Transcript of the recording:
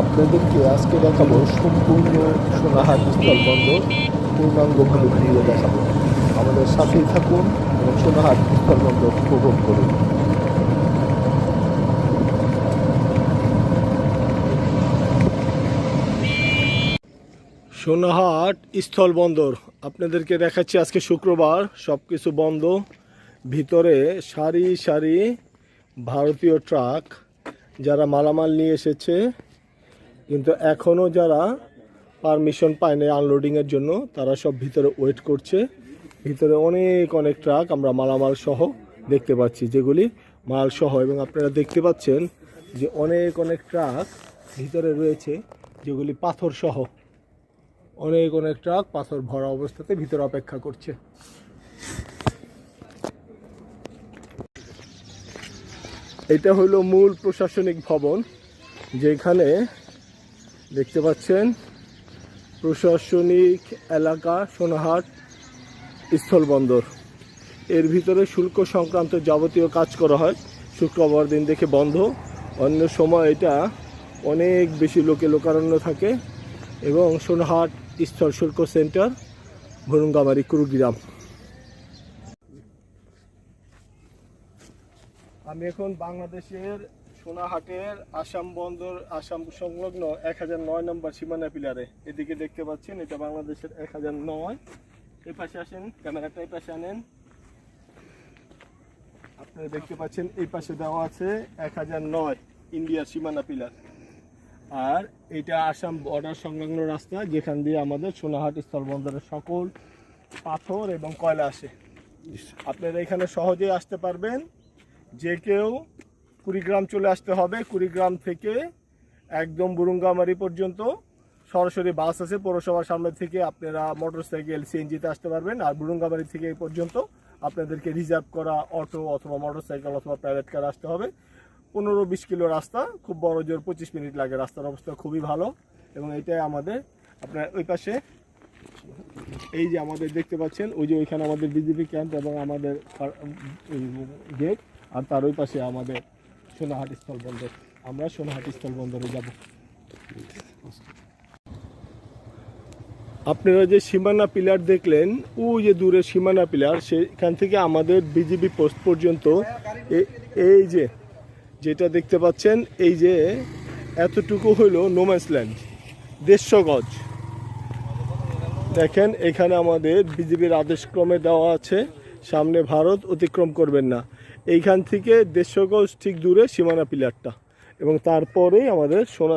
আপনাদেরকে আজকে দেখাবো সম্পূর্ণ সোনাহাট স্থলবন্দর পূর্ণাঙ্গভাবে ঘুরিয়ে দেখাবো। আমাদের সাথেই থাকুন এবং সোনাহাট স্থলবন্দর উপভোগ করুন। সোনাহাট স্থলবন্দর আপনাদেরকে দেখাচ্ছি আজকে শুক্রবার সব কিছু বন্ধ। ভিতরে সারি সারি ভারতীয় ট্রাক যারা মালামাল নিয়ে এসেছে কিন্তু এখনও যারা পারমিশন পায়নি আনলোডিংয়ের জন্য, তারা সব ভিতরে ওয়েট করছে। ভিতরে অনেক অনেক ট্রাক আমরা মালামাল সহ দেখতে পাচ্ছি, যেগুলি মাল সহ। এবং আপনারা দেখতে পাচ্ছেন যে অনেক অনেক ট্রাক ভিতরে রয়েছে, যেগুলি পাথর সহ। অনেক অনেক ট্রাক পাথর ভরা অবস্থাতে ভিতরে অপেক্ষা করছে। এটা হলো মূল প্রশাসনিক ভবন, যেখানে দেখতে পাচ্ছেন, প্রশাসনিক এলাকা সোনাহাট স্থলবন্দর এর ভিতরে শুল্ক সংক্রান্ত যাবতীয় কাজ করা হয়। শুক্রবার দিন দেখে বন্ধ। অন্য সময় এটা অনেক বেশি লোকে লোকারণ্য থাকে এবং সোনাহাট স্থল শুল্ক সেন্টার, ভরুঙ্গামারি, কুরুগ্রাম। আমি এখন বাংলাদেশের সোনাহাটের আসাম বন্দর, আসাম সংলগ্ন এক হাজার নয় নম্বর সীমানা পিলারে। এদিকে দেখতে পাচ্ছেন, এটা বাংলাদেশের এক হাজার নয়। এই পাশে আসেন, ক্যামেরাটা এই পাশে আনেন। আপনারা দেখতে পাচ্ছেন, এই পাশে দেওয়া আছে এক হাজার নয় ইন্ডিয়ার সীমানা পিলার। আর এটা আসাম বর্ডার সংলগ্ন রাস্তা, যেখান দিয়ে আমাদের সোনাহাট স্থলবন্দরের সকল পাথর এবং কয়লা আসে। আপনারা এখানে সহজেই আসতে পারবেন। যে কেউ কুড়িগ্রাম চলে আসতে হবে। কুড়িগ্রাম থেকে একদম বুরুঙ্গামারি পর্যন্ত। সরাসরি বাস আছে পৌরসভার সামনে থেকে। আপনারা মোটর সাইকেল সিএনজিতে আসতে পারবেন। আর বুরুঙ্গামারি থেকে এই পর্যন্ত আপনাদেরকে রিজার্ভ করা অটো অথবা মোটর সাইকেল অথবা প্রাইভেট কার আসতে হবে। পনেরো বিশ কিলো রাস্তা, খুব বড় জোর পঁচিশ মিনিট লাগে। রাস্তার অবস্থা খুবই ভালো এবং এটাই আমাদের আপনার ওই পাশে এই যে আমাদের দেখতে পাচ্ছেন, ওই যে ওইখানে আমাদের বিজেপি ক্যাম্প এবং আমাদের গেট আর তার ওই পাশে আমাদের সোনাহাট স্থলবন্দর আমরা সোনাহাট স্থলবন্দরে যাব। আপনারা যে সীমানা পিলার দেখলেন ওই যে দূরে সীমানা পিলার, সেখান থেকে আমাদের বিজিবি পোস্ট পর্যন্ত এই যে, যেটা দেখতে পাচ্ছেন, এই যে এতটুকু হলো নোম্যান্স ল্যান্ড দেড়শো গজ। দেখেন, এখানে আমাদের বিজেপির আদেশক্রমে দেওয়া আছে। সামনে ভারত অতিক্রম করবেন না। এইখান থেকে দেড়শো গজ ঠিক দূরে সীমানা পিলারটা এবং তারপরেই আমাদের সোনা